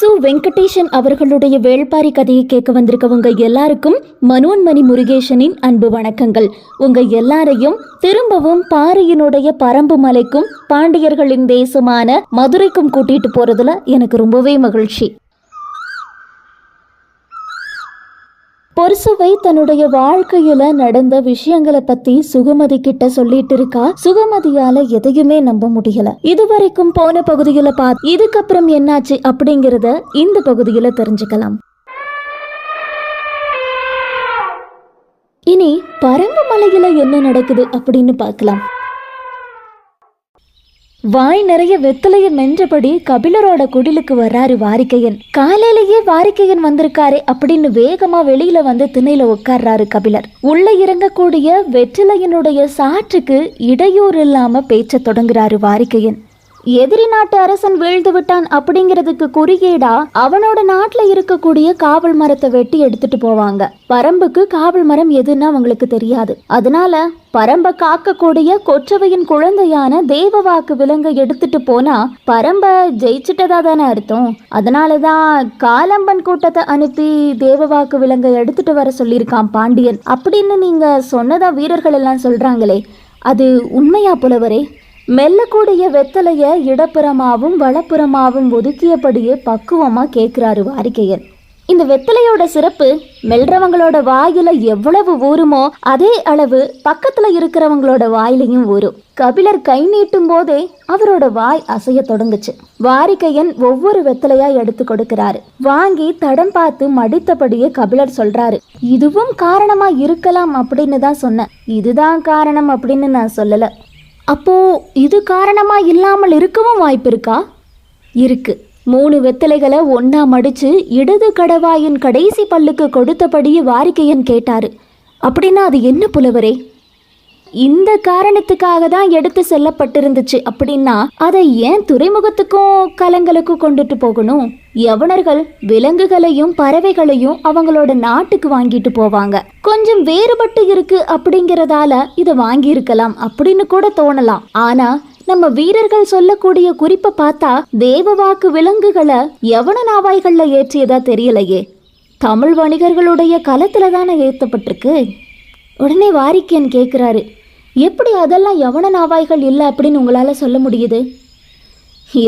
சு வெங்கடேஷன் அவர்களுடைய வேள்பாரி கதையை கேட்க வந்திருக்கவங்க எல்லாருக்கும் மனோன்மணி முருகேசனின் அன்பு வணக்கங்கள். உங்க எல்லாரையும் திரும்பவும் பாரியினுடைய பரம்பு மலைக்கும் பாண்டியர்களின் தேசமான மதுரைக்கும் கூட்டிட்டு போறதுல எனக்கு ரொம்பவே மகிழ்ச்சி. பொருசுவை தன்னுடைய வாழ்க்கையில நடந்த விஷயங்களை பத்தி சுகமதி கிட்ட சொல்லிட்டு இருக்கா. சுகமதியால எதையுமே நம்ப முடியல. இதுவரைக்கும் போன பகுதியில பார்த்து இதுக்கப்புறம் என்னாச்சு அப்படிங்கறத இந்த பகுதியில தெரிஞ்சுக்கலாம். இனி பரம்பு மலையில என்ன நடக்குது அப்படின்னு பார்க்கலாம். வாய் நிறைய வெத்தலையை மென்றபடி கபிலரோட குடிலுக்கு வர்றாரு வாரிக்கையன். காலையிலேயே வாரிக்கையன் வந்திருக்காரு அப்படின்னு வேகமா வெளியில வந்து திணையில உட்கார்றாரு கபிலர். உள்ள இறங்கக்கூடிய வெற்றிலையனுடைய சாற்றுக்கு இடையூறு இல்லாம பேச்ச தொடங்குறாரு வாரிக்கையன். எதிரி நாட்டு அரசன் வீழ்ந்து விட்டான் அப்படிங்கிறதுக்கு குறியீடா அவனோட நாட்டுல இருக்கக்கூடிய காவல் மரத்தை வெட்டி எடுத்துட்டு போவாங்க. பரம்புக்கு காவல் மரம் எதுன்னு அவங்களுக்கு தெரியாது. அதனால பரம்ப காக்கக்கூடிய கொற்றவையின் குழந்தையான தேவவாக்கு விலங்கை எடுத்துட்டு போனா பரம்ப ஜெயிச்சிட்டதா தானே அர்த்தம். அதனாலதான் காலம்பன் கூட்டத்தை அனுப்பி தேவவாக்கு விலங்கை எடுத்துட்டு வர சொல்லியிருக்கான் பாண்டியன். அப்படின்னு நீங்க சொன்னதா வீரர்கள் எல்லாம் சொல்றாங்களே அது உண்மையா புலவரே? மெல்லக்கூடிய வெத்தலைய இடப்புறமாவும் வலப்புறமாவும் ஒதுக்கியபடியே பக்குவமா கேட்கிறாரு வாரிக்கையன் இந்த வெத்தலையோட சிறப்பு மெல்றவங்களோட வாயில எவ்வளவு ஊறுமோ அதே அளவு பக்கத்துல இருக்கிறவங்களோட வாயிலையும் ஊறும். கபிலர் கை நீட்டும் போதே அவரோட வாய் அசைய தொடங்குச்சு. வாரிக்கையன் ஒவ்வொரு வெத்தலையா எடுத்து கொடுக்கிறாரு. வாங்கி தடம் பார்த்து மடித்தபடியே கபிலர் சொல்றாரு இதுவும் காரணமா இருக்கலாம் அப்படின்னு தான் சொன்னேன். இதுதான் காரணம் அப்படின்னு நான் சொல்லல. அப்போது இது காரணமாக இல்லாமல் இருக்கவும் வாய்ப்பு இருக்கா. இருக்குது மூணு வெத்தலைகளை ஒன்றா மடித்து இடது கடவாயின் கடைசி பல்லுக்கு கொடுத்தபடியே வாரிக்கையன் கேட்டார். அப்படின்னா அது என்ன புலவரே? இந்த காரணத்துக்காக தான் எடுத்து செல்லப்பட்டிருந்துச்சு அப்படின்னா அதை ஏன் துறைமுகத்துக்கும் கலங்களுக்கும் கொண்டுட்டு போகணும்? யவனர்கள் விலங்குகளையும் பறவைகளையும் அவங்களோட நாட்டுக்கு வாங்கிட்டு போவாங்க. கொஞ்சம் வேறுபட்டு இருக்கு அப்படிங்கறதால இதை வாங்கி இருக்கலாம் அப்படின்னு கூட தோணலாம். ஆனா நம்ம வீரர்கள் சொல்லக்கூடிய குறிப்பை பார்த்தா தேவவாக்கு விலங்குகளை யவன நாவாய்கள்ல ஏற்றியதா தெரியலையே. தமிழ் வணிகர்களுடைய களத்துல தானே ஏற்றப்பட்டிருக்கு உடனே வாரிக்கன் கேட்குறாரு எப்படி அதெல்லாம் யவன நாவாய்கள் இல்லை அப்படின்னு உங்களால் சொல்ல முடியுது?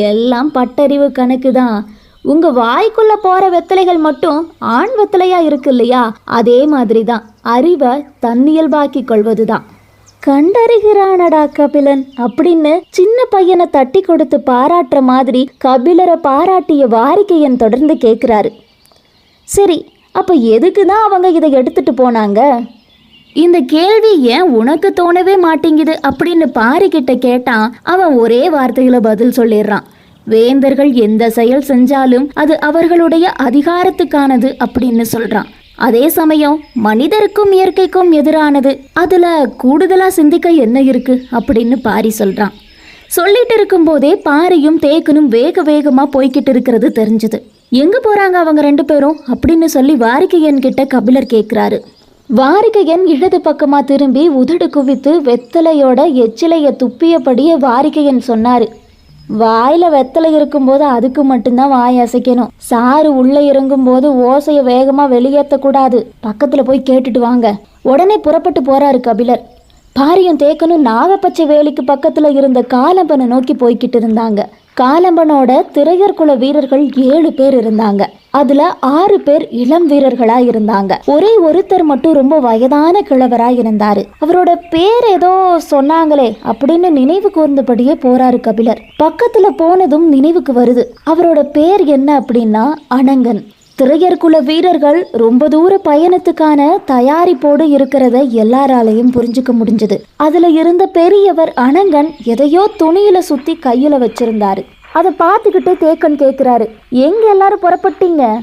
எல்லாம் பட்டறிவு கணக்கு தான். உங்கள் வாய்க்குள்ளே போகிற வெத்தலைகள் மட்டும் ஆண் வெத்தலையாக இருக்கு இல்லையா? அதே மாதிரி தான். அறிவை தன்னியல்பாக்கி கொள்வது தான் கண்டறிகிறானடா கபிலன் அப்படின்னு சின்ன பையனை தட்டி கொடுத்து பாராட்டுற மாதிரி கபிலரை பாராட்டிய வாரிக்கையன் தொடர்ந்து கேட்குறாரு சரி அப்போ எதுக்கு தான் அவங்க இதை எடுத்துகிட்டு போனாங்க? இந்த கேள்வி ஏன் உனக்கு தோணவே மாட்டேங்குது அப்படின்னு பாரிக்கிட்ட கேட்டான் அவன் ஒரே வார்த்தையில பதில் சொல்லிடுறான். வேந்தர்கள் எந்த செயல் செஞ்சாலும் அது அவர்களுடைய அதிகாரத்துக்கானது அப்படின்னு சொல்றான். அதே சமயம் மனிதருக்கும் இயற்கைக்கும் எதிரானது அதுல கூடுதலா சிந்திக்க என்ன இருக்கு அப்படின்னு பாரி சொல்றான். சொல்லிட்டு இருக்கும்போதே பாரியும் தேக்கனும் வேக வேகமா போய்கிட்டு இருக்கிறது தெரிஞ்சது. எங்க போறாங்க அவங்க ரெண்டு பேரும் அப்படின்னு சொல்லி வாரிக்கையன் கிட்ட கபிலர் கேட்கிறாரு வாரிகையன் இடது பக்கமா திரும்பி உதடு குவித்து வெத்தலையோட எச்சிலைய துப்பியபடியே வாரிகையன் சொன்னாரு. வாயில வெத்தலை இருக்கும்போது அதுக்கு மட்டும்தான் வாய் அசைக்கணும். சாறு உள்ள இறங்கும்போது ஓசைய வேகமா வெளியேற்றக்கூடாது பக்கத்துல போய் கேட்டுட்டு வாங்க. உடனே புறப்பட்டு போறாரு கபிலர். பாரியும் தேக்கனும் நாகப்பச்சை வேலிக்கு பக்கத்துல இருந்த காலம்பனை நோக்கி போய்கிட்டு இருந்தாங்க. காலம்பனோட திரையர் குல வீரர்கள் ஏழு பேர் இருந்தாங்க. அதுல ஆறு பேர் இளம் வீரர்களா இருந்தாங்க. ஒரே ஒருத்தர் மட்டும் ரொம்ப வயதான கிழவரா இருந்தாரு. அவரோட பேர் ஏதோ சொன்னாங்களே அப்படின்னு நினைவு கூர்ந்தபடியே போறாரு கபிலர். பக்கத்துல போனதும் நினைவுக்கு வருது. அவரோட பேர் என்ன அப்படின்னா அனங்கன். திரையர்குல வீரர்கள் ரொம்ப தூர பயணத்துக்கான தயாரிப்போடு இருக்கிறத எல்லாராலையும் புரிஞ்சுக்க முடிஞ்சது. அதுல இருந்த பெரியவர் அனங்கன் எதையோ துணியில சுத்தி கையில வச்சிருந்தாரு. அதை பார்த்துக்கிட்டு தேக்கன் கேட்குறாரு எங்க எல்லாரும் புறப்பட்டீங்க?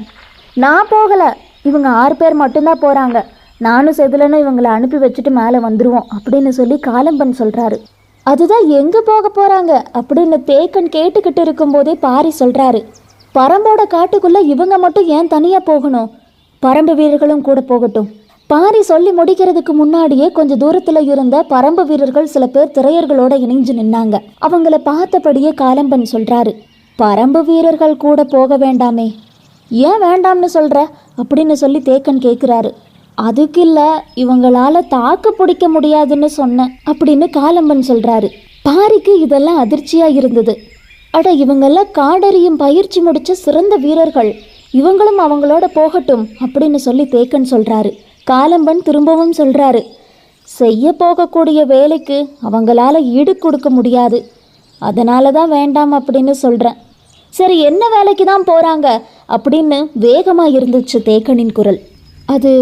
நான் போகல. இவங்க ஆறு பேர் மட்டும்தான் போறாங்க. நானும் செதிலனும் இவங்களை அனுப்பி வச்சுட்டு மேலே வந்துருவோம் அப்படின்னு சொல்லி காலம்பன் சொல்றாரு. அதுதான் எங்க போக போறாங்க? அப்படின்னு தேக்கன் கேட்டுக்கிட்டு இருக்கும்போதே பாரி சொல்றாரு. பரம்போட காட்டுக்குள்ளே இவங்க மட்டும் ஏன் தனியாக போகணும்? பரம்பு வீரர்களும் கூட போகட்டும். பாரி சொல்லி முடிக்கிறதுக்கு முன்னாடியே கொஞ்ச தூரத்துல இருந்த பரம்பு வீரர்கள் சில பேர் திரையர்களோட இணைஞ்சு நின்னாங்க. அவங்கள பார்த்தபடியே காலம்பன் சொல்றாரு பரம்பு வீரர்கள் கூட போக வேண்டாமே. ஏன் வேண்டாம்னு சொல்ற? அப்படின்னு சொல்லி தேக்கன் கேட்குறாரு அதுக்கு இல்லை இவங்களால தாக்கு பிடிக்க முடியாதுன்னு சொன்னேன் அப்படின்னு காலம்பன் சொல்றாரு. பாரிக்கு இதெல்லாம் அதிர்ச்சியா இருந்தது. அட இவங்கெல்லாம் காடறியும் பயிற்சி முடிச்ச சிறந்த வீரர்கள். இவங்களும் அவங்களோட போகட்டும் அப்படின்னு சொல்லி தேக்கன் சொல்றாரு. காலம்பன் திரும்பவும் சொல்றாரு. செய்ய போகக்கூடிய வேலைக்கு அவங்களால ஈடு கொடுக்க முடியாது. அதனால தான் வேண்டாம் அப்படின்னு சொல்கிறேன் சரி என்ன வேலைக்கு தான் போகிறாங்க அப்படின்னு வேகமாக இருந்துச்சு தேக்கனின் குரல். அது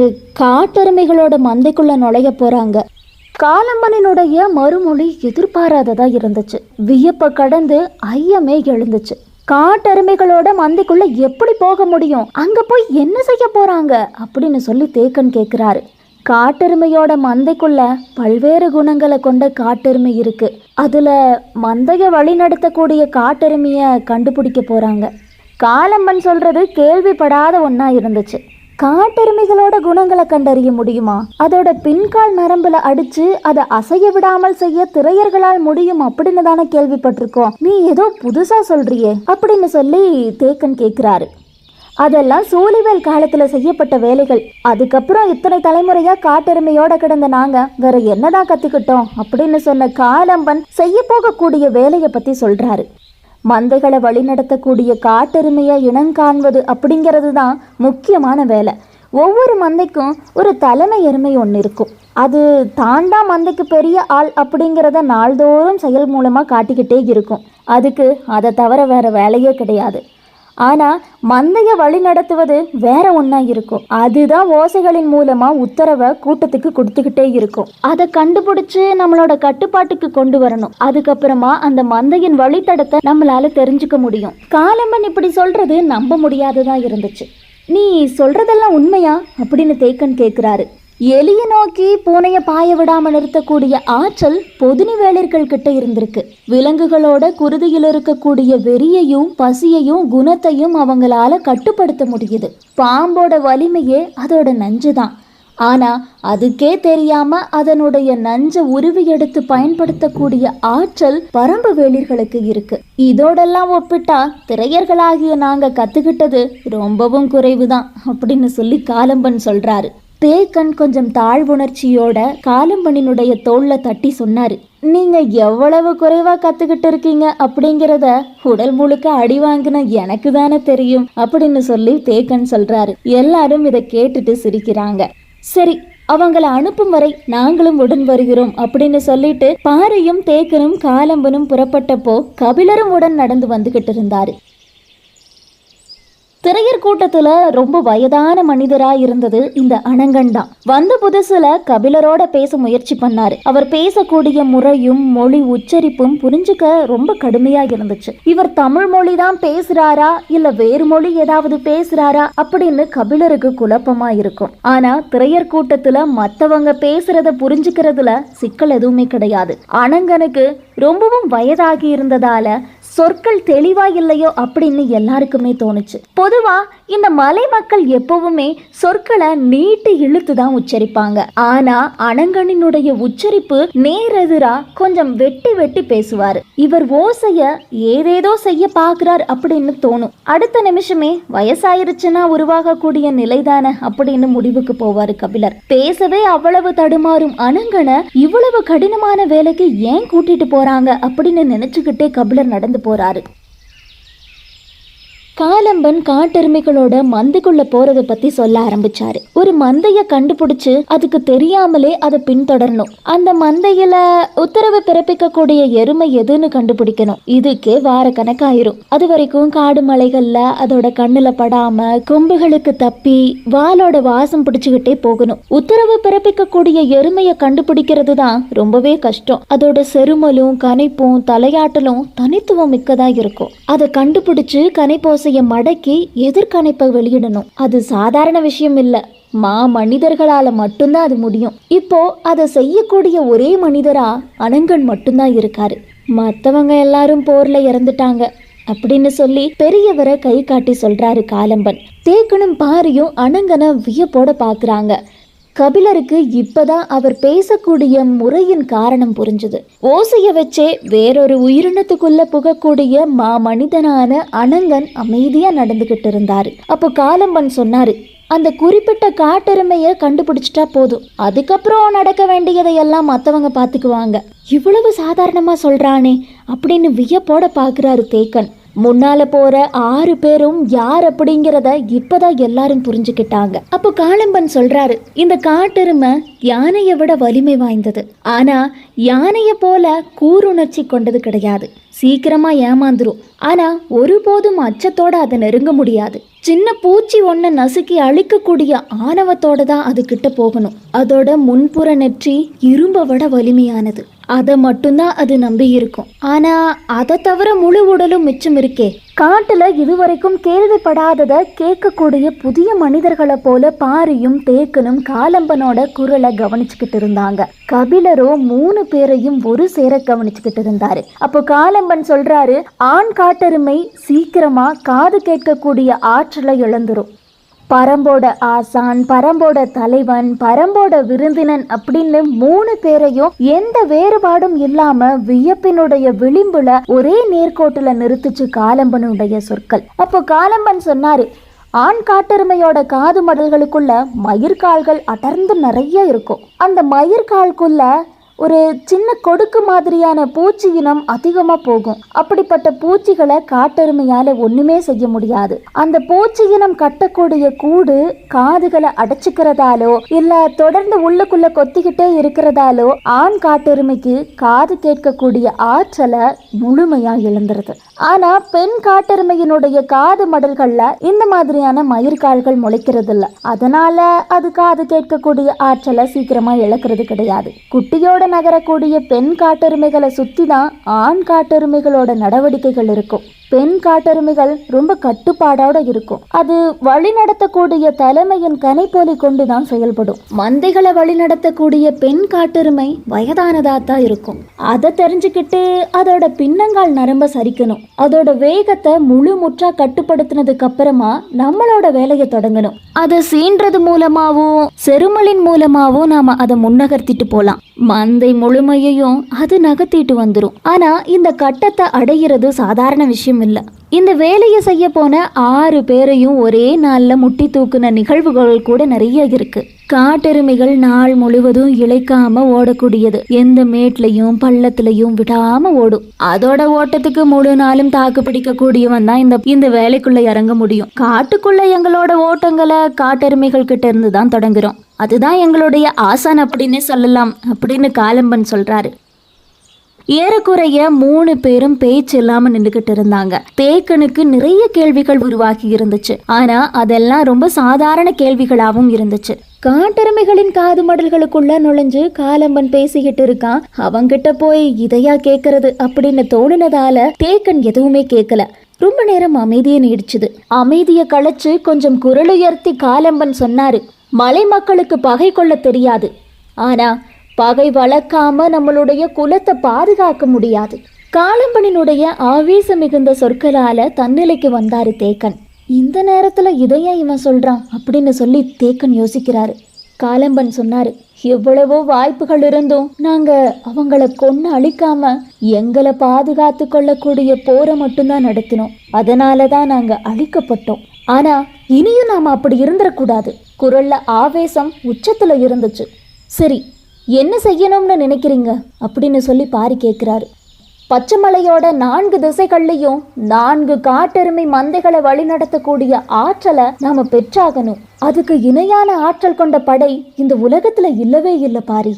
காட்டெருமைகளோட மந்தைக்குள்ளே நுழைய போகிறாங்க காலம்பனினுடைய மறுமொழி எதிர்பாராததா இருந்துச்சு. வியப்பை கடந்து ஐயமே எழுந்துச்சு. காட்டெருமைகளோட மந்தைக்குள்ள எப்படி போக முடியும்? அங்க போய் என்ன செய்ய போறாங்க? அப்படின்னு சொல்லி தேக்கன் கேக்குறாரு. காட்டெருமையோட மந்தைக்குள்ள பல்வேறு குணங்களை கொண்ட காட்டெருமை இருக்கு. அதுல மந்தைய வழிநடத்தக்கூடிய காட்டெருமைய கண்டுபிடிக்க போறாங்க. காலம்பன் சொல்றது கேள்விப்படாத ஒன்றா இருந்துச்சு. காட்டெருமைகளோட குணங்களை கண்டறிய முடியுமா? அதோட பின்கால் நரம்புல அடிச்சு அதை அசைய விடாமல் செய்ய திரையர்களால் முடியும் அப்படின்னு தானே கேள்விப்பட்டிருக்கோம். நீ ஏதோ புதுசா சொல்றியே அப்படின்னு சொல்லி தேக்கன் கேக்குறாரு. அதெல்லாம் சூழிவேல் காலத்துல செய்யப்பட்ட வேலைகள். அதுக்கப்புறம் இத்தனை தலைமுறையா காட்டெருமையோட கிடந்த நாங்க வேற என்னதான் கத்துக்கிட்டோம் அப்படின்னு சொன்ன காலம்பன் செய்ய போகக்கூடிய வேலையை பத்தி சொல்றாரு. மந்தைகளை வழிநடத்தக்கூடிய காட்டெருமையை இனங்காண்பது அப்படிங்கிறது தான் முக்கியமான வேலை. ஒவ்வொரு மந்தைக்கும் ஒரு தலைமை எருமை ஒன்று இருக்கும். அது தாண்டா மந்தைக்கு பெரிய ஆள் அப்படிங்கிறத நாள்தோறும் செயல் மூலமாக காட்டிக்கிட்டே இருக்கும். அதுக்கு அதை தவிர வேற வேலையே கிடையாது. ஆனால் மந்தைய வழி நடத்துவது வேற ஒன்றா இருக்கும். அதுதான் ஓசைகளின் மூலமாக உத்தரவை கூட்டத்துக்கு கொடுத்துக்கிட்டே இருக்கும். அதை கண்டுபிடிச்சு நம்மளோட கட்டுப்பாட்டுக்கு கொண்டு வரணும். அதுக்கப்புறமா அந்த மந்தையின் வழித்தடத்தை நம்மளால தெரிஞ்சுக்க முடியும். காலம்பன் இப்படி சொல்றது நம்ப முடியாததாக இருந்துச்சு. நீ சொல்றதெல்லாம் உண்மையா அப்படின்னு தேக்கன் கேட்குறாரு எலியை நோக்கி பூனைய பாய விடாம நிறுத்தக்கூடிய ஆற்றல் பொதுனி வேளிர்கள் கிட்ட இருந்திருக்கு. விலங்குகளோட குருதியில் இருக்கக்கூடிய வெறியையும் பசியையும் குணத்தையும் அவங்களால கட்டுப்படுத்த முடியுது. பாம்போட வலிமையே அதோட நஞ்சு தான் ஆனா அதுக்கே தெரியாம அதனுடைய நஞ்ச உருவி எடுத்து பயன்படுத்தக்கூடிய ஆற்றல் பரம்பு வேளிர்களுக்கு இருக்கு. இதோடெல்லாம் ஒப்பிட்டா திரையர்களாகிய நாங்க கத்துக்கிட்டது ரொம்பவும் குறைவுதான் அப்படின்னு சொல்லி காலம்பன் சொல்றாரு. தேக்கன் கொஞ்சம் தாழ்வுணர்ச்சியோட காலம்பனினுடைய தோல்ல தட்டி சொன்னாரு. நீங்க எவ்வளவு குறைவா கத்துக்கிட்டு இருக்கீங்க? அப்படிங்கிறத உடல் முழுக்க அடி வாங்கின எனக்கு தானே தெரியும் அப்படின்னு சொல்லி தேக்கன் சொல்றாரு. எல்லாரும் இதை கேட்டுட்டு சிரிக்கிறாங்க. சரி அவங்கள அனுப்பும் வரை நாங்களும் உடன் வருகிறோம் அப்படின்னு சொல்லிட்டு பாறையும் தேக்கனும் காலம்பனும் புறப்பட்டப்போ கபிலரும் உடன் நடந்து வந்துகிட்டு இருந்தாரு. திரையர் கூட்டத்துல ரொம்ப வயதான மனிதரா இருந்தது இந்த அனங்கன் தான். வந்த புதுசுல கபிலரோட பேச முயற்சி பண்ணாரு. அவர் பேசக்கூடிய முறையும் மொழி உச்சரிப்பும் புரிஞ்சுக்க ரொம்ப கடுமையா இருந்துச்சு. இவர் தமிழ் மொழி தான் பேசுறாரா இல்ல வேறு மொழி ஏதாவது பேசுறாரா அப்படின்னு கபிலருக்கு குழப்பமா இருக்கும். ஆனா திரையர் கூட்டத்துல மத்தவங்க பேசுறத புரிஞ்சுக்கிறதுல சிக்கல் எதுவுமே கிடையாது. அனங்கனுக்கு ரொம்பவும் வயதாகி இருந்ததால சொற்கள் தெளிவா இல்லையோ அப்படின்னு எல்லாருக்குமே தோணுச்சு. பொதுவா இந்த மலை மக்கள் எப்பவுமே சொற்களை நீட்டி இழுத்து தான் உச்சரிப்பாங்க. ஆனா அனங்கனினுடைய உச்சரிப்பு நேரெதிரா கொஞ்சம் வெட்டி வெட்டி பேசுவாரு. இவர் ஓசைய ஏதேதோ செய்ய பாக்குறார் அப்படின்னு தோணும். அடுத்த நிமிஷமே வயசாயிருச்சுன்னா உருவாகக்கூடிய நிலைதானே அப்படின்னு முடிவுக்கு போவாரு கபிலர். பேசவே அவ்வளவு தடுமாறும் அனங்கனை இவ்வளவு கடினமான வேலைக்கு ஏன் கூட்டிட்டு போறாங்க அப்படின்னு நினைச்சுக்கிட்டே கபிலர் நடந்து போறாரு. காலம்பன் காட்டெருமைகளோட மந்தைக்குள்ள போறத பத்தி சொல்ல ஆரம்பிச்சாரு. ஒரு மந்தைய கண்டுபிடிச்சு அதுக்கு தெரியாமலே அதை பின்தொடரணும். அந்த மந்தையில உத்தரவு பிறப்பிக்கக்கூடிய எருமை எதுன்னு கண்டுபிடிக்கணும். இதுக்கே வார கணக்காயிரும். அது வரைக்கும் காடு மலைகள்ல அதோட கண்ணுல படாம கொம்புகளுக்கு தப்பி வாலோட வாசம் பிடிச்சுக்கிட்டே போகணும். உத்தரவு பிறப்பிக்கக்கூடிய எருமையை கண்டுபிடிக்கிறது தான் ரொம்பவே கஷ்டம். அதோட செருமலும் கனைப்பும் தலையாட்டலும் தனித்துவம் மிக்கதா இருக்கும். அதை கண்டுபிடிச்சு கனைப்போசைய மடக்கி எதிர்கணைப்பை வெளியிடணும். அது சாதாரண விஷயம் இல்லை. மா மனிதர்களால மட்டும்தான் அது முடியும். இப்போ அதை செய்யக்கூடிய ஒரே மனிதரா அனங்கன் மட்டும்தான் இருக்காரு. மற்றவங்க எல்லாரும் போர்ல இறந்துட்டாங்க. அப்படின்னு சொல்லி பெரியவரை கை காட்டி சொல்றாரு காலம்பன். தேக்கனும் பாரியும் அனங்கனை வியப்போட பாக்குறாங்க. கபிலருக்கு இப்பதான் அவர் பேசக்கூடிய முறையின் காரணம் புரிஞ்சுது. ஓசைய வச்சே வேறொரு உயிரினத்துக்குள்ள புகக்கூடிய மா மனிதனான அனங்கன் அமைதியா நடந்துகிட்டு இருந்தாரு. அப்போ காலம்பன் சொன்னாரு அந்த குறிப்பிட்ட காட்டெருமையை கண்டுபிடிச்சிட்டா போதும். அதுக்கப்புறம் நடக்க வேண்டியதையெல்லாம் மற்றவங்க பார்த்துக்குவாங்க இவ்வளவு சாதாரணமாக சொல்கிறானே அப்படின்னு வியப்போட பார்க்குறாரு தேக்கன். முன்னால போற ஆறு பேரும் யார் அப்படிங்கிறத இப்பதான் எல்லாரும் புரிஞ்சுக்கிட்டாங்க. அப்போ காளம்பன் சொல்றாரு இந்த காட்டெருமை யானையை விட வலிமை வாய்ந்தது. ஆனா யானையை போல கூருணர்ச்சி கொண்டது கிடையாது. சீக்கிரமா ஏமாந்துரும். ஆனா ஒருபோதும் அச்சத்தோட அதை நெருங்க முடியாது. சின்ன பூச்சி ஒன்றை நசுக்கி அழிக்கக்கூடிய ஆணவத்தோட தான் அது கிட்ட போகணும். அதோட முன்புற நெற்றி இரும்பை விட வலிமையானது. அதை மட்டும்தான் அது நம்பி இருக்கும். ஆனால் அதை தவிர முழு உடலும் மிச்சம் இருக்கே. காட்டில் இதுவரைக்கும் கேள்விப்படாததை கேட்கக்கூடிய புதிய மனிதர்களை போல பாரியும் தேக்கனும் காலம்பனோட குரலை கவனிச்சுக்கிட்டு இருந்தாங்க. கபிலரோ மூணு பேரையும் ஒரு சேர கவனிச்சுக்கிட்டு இருந்தாரு. அப்போ காலம்பன் சொல்றாரு ஆண் காட்டெருமை சீக்கிரமா காது கேட்கக்கூடிய ஆற்றலை இழந்துரும். பரம்போட ஆசான் பரம்போட தலைவன் பரம்போட விருந்தினன் அப்படின்னு மூணு பேரையும் எந்த வேறுபாடும் இல்லாம வியப்பினுடைய விளிம்புல ஒரே நேர்கோட்டுல நிறுத்துச்சு காலம்பனுடைய சொற்கள். அப்போ காலம்பன் சொன்னாரு ஆண் காட்டெருமையோட காது மடல்களுக்குள்ள மயிர்கால்கள் அடர்ந்து நிறைய இருக்கும். அந்த மயிர்கால்குள்ள ஒரு சின்ன கொடுக்கு மாதிரியான பூச்சி இனம் அதிகமாக போகும். அப்படிப்பட்ட பூச்சிகளை காட்டெருமையால் ஒன்றுமே செய்ய முடியாது. அந்த பூச்சி இனம் கட்டக்கூடிய கூடு காதுகளை அடைச்சிக்கிறதாலோ இல்லை தொடர்ந்து உள்ளுக்குள்ளே கொத்திக்கிட்டே இருக்கிறதாலோ ஆண் காட்டெருமைக்கு காது கேட்கக்கூடிய ஆற்றலை முழுமையாக இழந்துருது. ஆனால் பெண் காட்டெருமையினுடைய காது மடல்களில் இந்த மாதிரியான மயிர்கால்கள் முளைக்கிறது இல்லை அதனால் அது காது கேட்கக்கூடிய ஆற்றலை சீக்கிரமாக இழக்கிறது கிடையாது. குட்டியோட நகரக்கூடிய பெண் காட்டெருமைகளை சுற்றி தான் ஆண் காட்டெருமைகளோட நடவடிக்கைகள் இருக்கும். பெண் காட்டெருமைகள் ரொம்ப கட்டுப்பாடோட இருக்கும். அது வழிநடத்தக்கூடிய தலைமையின் கனை போலி தான் செயல்படும். மந்தைகளை வழிநடத்தக்கூடிய பெண் காட்டெருமை வயதானதா தான் இருக்கும். அதை தெரிஞ்சுக்கிட்டு அதோட பின்னங்கால் நரம்ப சரிக்கணும். அதோட வேகத்தை முழு முற்றா கட்டுப்படுத்தினதுக்கு அப்புறமா நம்மளோட வேலையை தொடங்கணும். அதை சீன்றது மூலமாவும் செருமலின் மூலமாவும் நாம அதை முன்னகர்த்திட்டு போலாம். மந்தை முழுமையையும் அது நகர்த்திட்டு வந்துடும் ஆனா இந்த கட்டத்தை அடையிறது சாதாரண விஷயம் இல்லை. இந்த வேலையை செய்ய போன ஆறு பேரையும் ஒரே நாளில் முட்டி தூக்குன நிகழ்வுகள் கூட நிறைய இருக்கு. காட்டெருமைகள் நாள் முழுவதும் இழைக்காம ஓடக்கூடியது. எந்த மேட்லையும் பள்ளத்துலையும் விடாம ஓடும். அதோட ஓட்டத்துக்கு முழு நாளும் தாக்கு பிடிக்கக்கூடியவன் தான் இந்த இந்த வேலைக்குள்ள இறங்க முடியும். காட்டுக்குள்ள எங்களோட ஓட்டங்களை காட்டெருமைகள் கிட்ட இருந்து தான் தொடங்குறோம். அதுதான் எங்களுடைய ஆசான் அப்படின்னு சொல்லலாம் அப்படின்னு காலம்பன் சொல்றாரு. ஏறக்குறைய மூணு பேரும் பேச்சு இல்லாம நின்றுகிட்டு இருந்தாங்க. தேக்கனுக்கு நிறைய கேள்விகள் உருவாகி இருந்துச்சு. ஆனா அதெல்லாம் ரொம்ப சாதாரண கேள்விகளாகவும் இருந்துச்சு. காட்டெருமைகளின் காது மடல்களுக்குள்ள நுழைஞ்சு காலம்பன் பேசிக்கிட்டு இருக்கான். அவங்கிட்ட போய் இதையா கேக்குறது அப்படின்னு தோணுனதால தேக்கன் எதுவுமே கேட்கல ரொம்ப நேரம் அமைதியை நீடிச்சுது. அமைதியை களைச்சு கொஞ்சம் குரலுயர்த்தி காலம்பன் சொன்னாரு. மலை மக்களுக்கு பகை கொள்ள தெரியாது. ஆனா பகை வளர்க்காம நம்மளுடைய குலத்தை பாதுகாக்க முடியாது. காலம்பனினுடைய ஆவேசம் மிகுந்த சொற்களால தன்னிலைக்கு வந்தாரு தேக்கன். இந்த நேரத்துல இதையே இவன் சொல்றான் அப்படின்னு சொல்லி தேக்கன் யோசிக்கிறாரு. காலம்பன் சொன்னாரு எவ்வளவோ வாய்ப்புகள் இருந்தும் நாங்க அவங்கள கொன்னு அழிக்காம எங்களை பாதுகாத்து கொள்ளக்கூடிய போரை மட்டும்தான் நடத்தினோம். அதனால தான் நாங்க அழிக்கப்பட்டோம். ஆனா இனியும் நாம அப்படி இருந்துடக்கூடாது குரல்ல ஆவேசம் உச்சத்துல இருந்துச்சு. சரி என்ன செய்யணும்னு நினைக்கிறீங்க? அப்படின்னு சொல்லி பாரி கேட்குறாரு. பச்சைமலையோட நான்கு திசைகள்லையும் நான்கு காட்டெருமை மந்தைகளை வழிநடத்தக்கூடிய ஆற்றலை நாம பெற்றாகணும். அதுக்கு இணையான ஆற்றல் கொண்ட படை இந்த உலகத்துல இல்லவே இல்லை பாரி.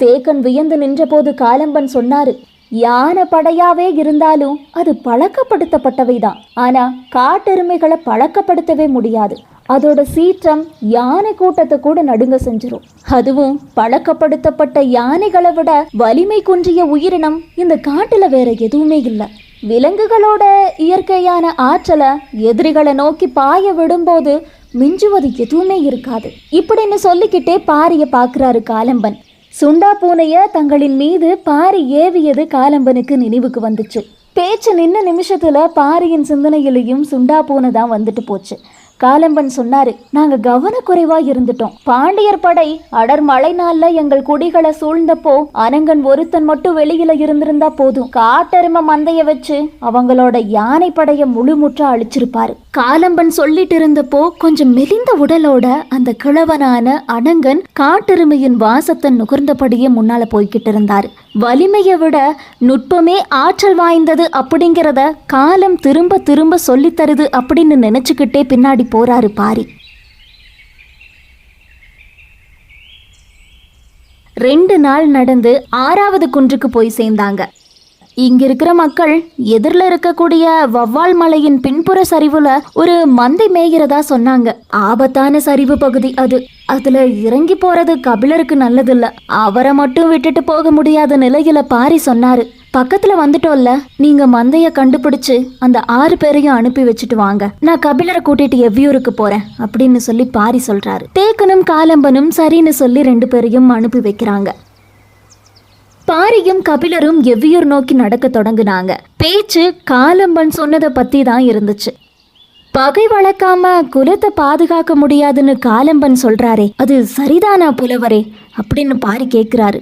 தேக்கன் வியந்து நின்றபோது காலம்பன் சொன்னாரு யானை படையாவே இருந்தாலும் அது பழக்கப்படுத்தப்பட்டவை தான் ஆனா காட்டெருமைகளை பழக்கப்படுத்தவே முடியாது. அதோட சீற்றம் யானை கூட்டத்தை கூட நடுங்க செஞ்சிடும் அதுவும் பழக்கப்படுத்தப்பட்ட யானைகளை விட வலிமை குன்றிய உயிரினம் இந்த காட்டுல வேற எதுவுமே இல்லை. விலங்குகளோட இயற்கையான ஆற்றலை எதிரிகளை நோக்கி பாய விடும்போது மிஞ்சுவது எதுவுமே இருக்காது. இப்படின்னு சொல்லிக்கிட்டே பாரிய பார்க்குறாரு காலம்பன். சுண்டா பூனைய தங்களின் மீது பாரி ஏவியது காலம்பனுக்கு நினைவுக்கு வந்துச்சு. பேச்சு நின்ன நிமிஷத்துல பாரியின் சிந்தனையிலையும் சுண்டா பூனை தான் வந்துட்டு போச்சு. காலம்பன் சொன்னாரு நாங்க கவனக்குறைவா இருந்துட்டோம். பாண்டியர் படை அடர் மழை நாள்ல எங்கள் குடிகளை சூழ்ந்தப்போ அனங்கன் ஒருத்தன் மட்டும் வெளியில இருந்திருந்தா போதும். காட்டெரும மந்தைய வச்சு அவங்களோட யானை படைய முழுமுற்றா அழிச்சிருப்பாரு. காலம்பன் சொல்லிட்டு இருந்தப்போ கொஞ்சம் மெலிந்த உடலோட அந்த கிழவனான அனங்கன் காட்டெருமையின் வாசத்தை நுகர்ந்தபடியே முன்னால போய்கிட்டு இருந்தாரு. வலிமையை விட நுட்பமே ஆற்றல் வாய்ந்தது அப்படிங்கிறத காலம் திரும்ப திரும்ப சொல்லித் தருது அப்படின்னு நினைச்சுக்கிட்டே பின்னாடி போறாரு பாரி. ரெண்டு நாள் நடந்து ஆறாவது குன்றுக்கு போய் சேர்ந்தாங்க. இங்க இருக்கிற மக்கள் எதிரில் இருக்கக்கூடிய வவ்வால் மலையின் பின்புற சரிவுல ஒரு மந்தை மேய்கிறதா சொன்னாங்க. ஆபத்தான சரிவு பகுதி அது. அதுல இறங்கி போறது கபிலருக்கு நல்லதில்ல. அவரை மட்டும் விட்டுட்டு போக முடியாத நிலையில பாரி சொன்னாரு. பக்கத்துல வந்துட்டோம்ல. நீங்க மந்தைய கண்டுபிடிச்சு அந்த ஆறு பேரையும் அனுப்பி வச்சுட்டு வாங்க. நான் கபிலரை கூட்டிட்டு எவ்வியூருக்கு போறேன் அப்படின்னு சொல்லி பாரி சொல்றாரு. தேக்கனும் காலம்பனும் சரின்னு சொல்லி ரெண்டு பேரையும் அனுப்பி வைக்கிறாங்க. பாரியும் கபிலரும் எவ்வியூர் நோக்கி நடக்க தொடங்கினாங்க. பேச்சு காலம்பன் சொன்னதை பத்தி தான் இருந்துச்சு. பகை வளர்க்காம குலத்தை பாதுகாக்க முடியாதுன்னு காலம்பன் சொல்றாரே அது சரிதானா புலவரே அப்படின்னு பாரி கேட்குறாரு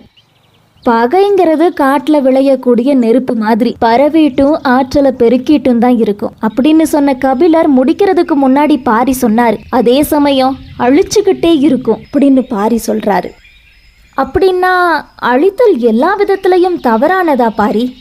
பகைங்கிறது காட்டுல விளையக்கூடிய நெருப்பு மாதிரி. பரவிட்டும் ஆற்றலை பெருக்கிட்டும் தான் இருக்கும். அப்படின்னு சொன்ன கபிலர் முடிக்கிறதுக்கு முன்னாடி பாரி சொன்னார். அதே சமயம் அழிச்சுக்கிட்டே இருக்கும் அப்படின்னு பாரி சொல்றாரு. அப்படின்னா அழித்தல் எல்லா விதத்திலையும் தவறானதா பாரி?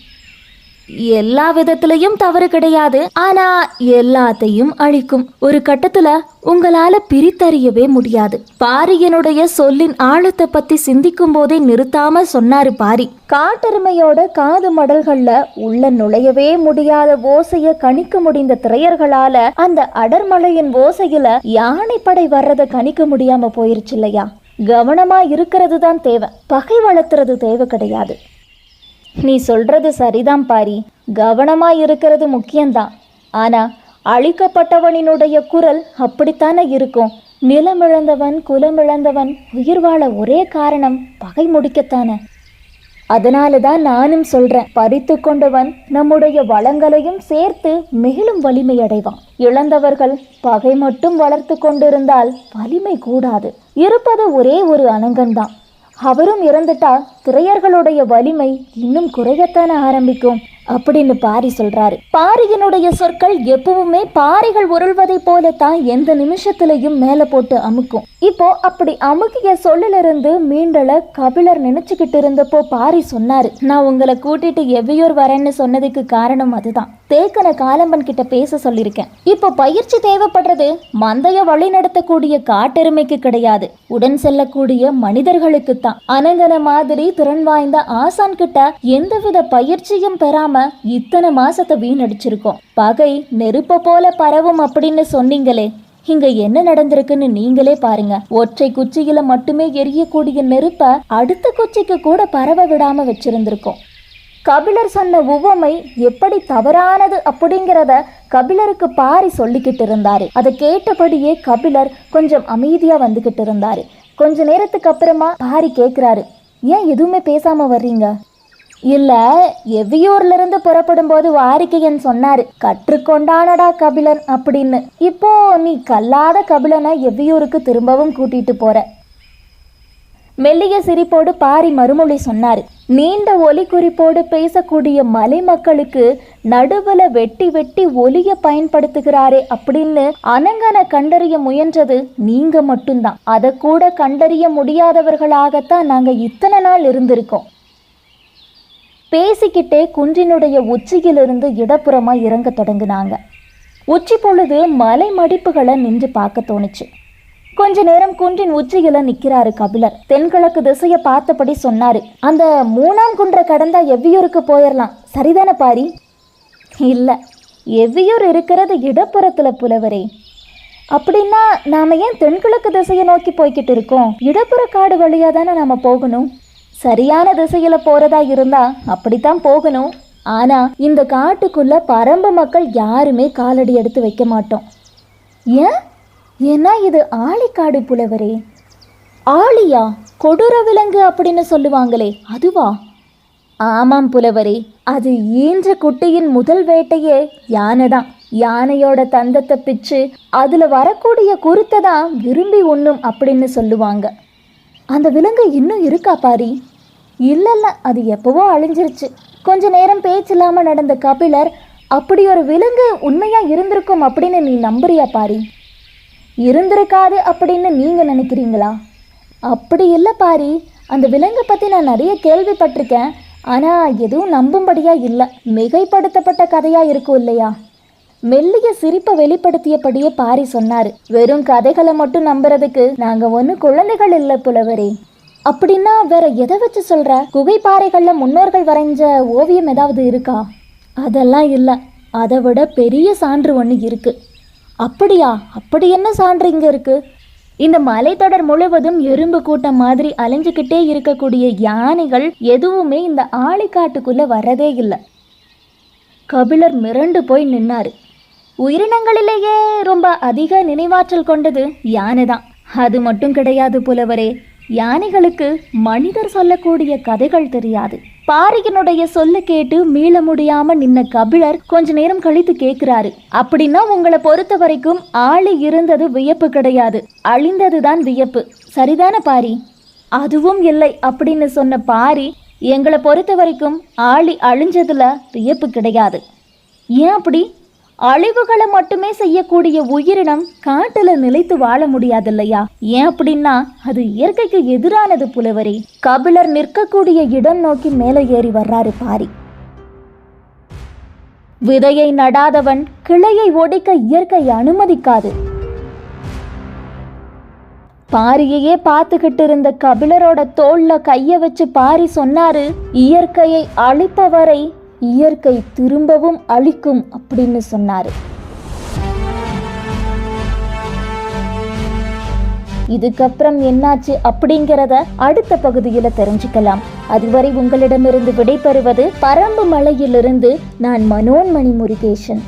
எல்லா விதத்திலையும் தவறு கிடையாது. ஆனா எல்லாத்தையும் அழிக்கும். ஒரு கட்டத்துல உங்களால பிரித்தறியவே முடியாது. பாரியனுடைய சொல்லின் ஆழத்தை பத்தி சிந்திக்கும் போதே நிறுத்தாம சொன்னாரு பாரி. காட்டெருமையோட காது மடல்கள்ல உள்ள நுழையவே முடியாத ஓசைய கணிக்க முடிந்த திரையர்களால அந்த அடர்மலையின் ஓசையில யானைப்படை வர்றத கணிக்க முடியாம போயிருச்சு இல்லையா? கவனமா இருக்கிறது தான் தேவை. பகை வளர்த்துறது தேவை கிடையாது. நீ சொல்றது சரிதான் பாரி. கவனமா இருக்கிறது முக்கியம்தான். ஆனா அழிக்கப்பட்டவனினுடைய குரல் அப்படித்தானே இருக்கும். நிலமிழந்தவன் குலமிழந்தவன் உயிர் வாழ ஒரே காரணம் பகை முடிக்கத்தானே. அதனால தான் நானும் சொல்றேன் பறித்து கொண்டவன் நம்முடைய வளங்களையும் சேர்த்து மேலும் வலிமை அடைவான் இழந்தவர்கள் பகை மட்டும் வளர்த்து கொண்டிருந்தால் வலிமை கூடாது. இருப்பது ஒரே ஒரு அனங்கன்தான். அவரும் இறந்துட்டா திரையர்களுடைய வலிமை இன்னும் குறையத்தான ஆரம்பிக்கும்? அப்படின்னு பாரி சொல்றாரு. பாரியினுடைய சொற்கள் எப்பவுமே பாறைகள் உருள்வதை போலத்தான் எந்த நிமிஷத்திலையும் மேல போட்டு அமுக்கும். இப்போ அப்படி அமுக்கிய சொல்லிலிருந்து மீண்டல கபிலர் நினைச்சுக்கிட்டு இருந்தப்போ பாரி சொன்னாரு நான் உங்களை கூட்டிட்டு எவ்வியூர் வரேன்னு சொன்னதுக்கு காரணம் அதுதான். தேக்கன காலம்பன் கிட்ட பேச சொல்லியிருக்கேன் இப்போ பயிற்சி தேவைப்படுறது மந்தைய வழி நடத்தக்கூடிய காட்டெருமைக்கு கிடையாது. உடன் செல்லக்கூடிய மனிதர்களுக்கு தான் அனங்கன மாதிரி திறன் வாய்ந்த ஆசான் கிட்ட எந்தவித பயிற்சியும் பெறாம இத்தனை மாசத்தை வீணடிச்சிருக்கோம். பகை நெருப்ப போல பரவும் அப்படின்னு சொன்னீங்களே. இங்க என்ன நடந்திருக்குன்னு நீங்களே பாருங்க. ஒற்றை குச்சியில மட்டுமே எரியக்கூடிய நெருப்ப அடுத்த குச்சிக்கு கூட பரவ விடாம வச்சிருந்திருக்கோம். கபிலர் சொன்ன உவமை எப்படி தவறானது அப்படிங்கிறத கபிலருக்கு பாரி சொல்லிக்கிட்டு இருந்தாரு. அதை கேட்டபடியே கபிலர் கொஞ்சம் அமைதியா வந்துகிட்டு இருந்தாரு. கொஞ்ச நேரத்துக்கு அப்புறமா பாரி கேட்கிறாரு ஏன் எதுவுமே பேசாம வர்றீங்க? இல்ல எவ்வியூர்ல இருந்து புறப்படும் போது வாரிக்கையன் சொன்னாரு கற்றுக்கொண்டானடா கபிலன் அப்படின்னு. இப்போ நீ கல்லாத கபிலனை எவ்வியூருக்கு திரும்பவும் கூட்டிட்டு போற? மெல்லிய சிரிப்போடு பாரி மறுமொழி சொன்னார் நீண்ட ஒலி குறிப்போடு பேசக்கூடிய மலை மக்களுக்கு நடுவுல வெட்டி வெட்டி ஒலிய பயன்படுத்துகிறாரே அப்படின்னு அனங்கன கண்டறிய முயன்றது நீங்க மட்டும்தான். அதை கூட கண்டறிய முடியாதவர்களாகத்தான் நாங்க இத்தனை நாள் இருந்திருக்கோம். பேசிக்கிட்டே குன்றினுடைய உச்சியிலிருந்து இடப்புறமாக இறங்க தொடங்கினாங்க. உச்சி பொழுது மலை மடிப்புகளை நின்று பார்க்க தோணுச்சு. கொஞ்ச நேரம் குன்றின் உச்சியில நிக்கிறாரு கபிலர். தென்கிழக்கு திசைய பார்த்தபடி சொன்னாரு அந்த மூணாம் குன்றை கடந்தா எவ்வியூருக்கு போயிடலாம் சரிதானே பாரி? இல்ல எவ்வியூர் இருக்கிறது இடப்புறத்துல புலவரே. அப்படின்னா நாம ஏன் தென்கிழக்கு திசையை நோக்கி போய்கிட்டு இருக்கோம்? இடப்புற காடு வழியா தானே நாம போகணும்? சரியான திசையில போறதா இருந்தா அப்படித்தான் போகணும். ஆனா இந்த காட்டுக்குள்ள பரம்பு மக்கள் யாருமே காலடி எடுத்து வைக்க மாட்டோம். ஏன்? ஏன்னா இது ஆழிக்காடு புலவரே. ஆழியா கொடூர விலங்கு அப்படின்னு சொல்லுவாங்களே அதுவா? ஆமாம் புலவரே அது ஈன்ற குட்டியின் முதல் வேட்டையே யானை தான் யானையோட தந்தத்தை பிச்சு அதில் வரக்கூடிய குருத்தை தான் விரும்பி உண்ணும் அப்படின்னு சொல்லுவாங்க. அந்த விலங்கு இன்னும் இருக்கா பாரி? இல்லைல்ல அது எப்பவோ அழிஞ்சிருச்சு. கொஞ்ச நேரம் பேச்சில்லாமல் நடந்த கபிலர் அப்படி ஒரு விலங்கு உண்மையாக இருந்திருக்கும் அப்படின்னு நீ நம்புறியா பாரி? இருந்திருக்காது அப்படின்னு நீங்கள் நினைக்கிறீங்களா? அப்படி இல்லை பாரி. அந்த விலங்கை பற்றி நான் நிறைய கேள்விப்பட்டிருக்கேன். ஆனால் எதுவும் நம்பும்படியாக இல்லை. மிகைப்படுத்தப்பட்ட கதையாக இருக்கும் இல்லையா? மெல்லிய சிரிப்பை வெளிப்படுத்தியபடியே பாரி சொன்னார் வெறும் கதைகளை மட்டும் நம்புறதுக்கு நாங்கள் ஒன்றும் குழந்தைகள் இல்லை புலவரே. அப்படின்னா வேற எதை வச்சு சொல்ற? குகை பாறைகளில் முன்னோர்கள் வரைஞ்ச ஓவியம் ஏதாவது இருக்கா? அதெல்லாம் இல்லை. அதை விட பெரிய சான்று ஒன்று இருக்கு. அப்படியா? அப்படி என்ன சான்று இங்கே இருக்கு? இந்த மலைத்தொடர் முழுவதும் எறும்பு கூட்டம் மாதிரி அலைஞ்சுக்கிட்டே இருக்கக்கூடிய யானைகள் எதுவுமே இந்த ஆழிக்காட்டுக்குள்ள வரதே இல்லை. கபிலர் மிரண்டு போய் நின்னாரு. உயிரினங்களிலேயே ரொம்ப அதிக நினைவாற்றல் கொண்டது யானை தான் அது மட்டும் கிடையாது புலவரே யானைகளுக்கு மனிதர் சொல்லக்கூடிய கதைகள் தெரியாது. பாரிகனுடைய சொல்ல கேட்டு மீள முடியாம நின்ன கபிலர் கொஞ்ச நேரம் கழித்து கேட்கிறாரு அப்படின்னா உங்களை பொறுத்த வரைக்கும் ஆளி இருந்தது வியப்பு கிடையாது. அழிந்ததுதான் வியப்பு. சரிதானே பாரி? அதுவும் இல்லை அப்படின்னு சொன்ன பாரி எங்களை பொறுத்த வரைக்கும் ஆளி அழிஞ்சதுல வியப்பு கிடையாது. ஏன் அப்படி? அழிவுகளை மட்டுமே செய்யக்கூடிய உயிரினம் காட்டுல நிலைத்து வாழ முடியாது இல்லையா ஏன் அப்படின்னா அது இயற்கைக்கு எதிரானது புலவரே. கபிலர் நிற்கக்கூடிய இடம் நோக்கி மேலே ஏறி வர்றாரு பாரி. விதையை நடாதவன் கிளையை ஒடிக்க இயற்கை அனுமதிக்காது. பாரியையே பார்த்துக்கிட்டு இருந்த கபிலரோட தோல்ல கைய வச்சு பாரி சொன்னாரு இயற்கையை அழிப்பவரை இயற்கை திரும்பவும் அழிக்கும் அப்படின்னு சொன்னார். இதுக்கப்புறம் என்னாச்சு அப்படிங்கிறத அடுத்த பகுதியில் தெரிஞ்சுக்கலாம். அதுவரை உங்களிடமிருந்து விடைபெறுவது பரம்பு மலையிலிருந்து நான் மனோன்மணி முருகேசன்.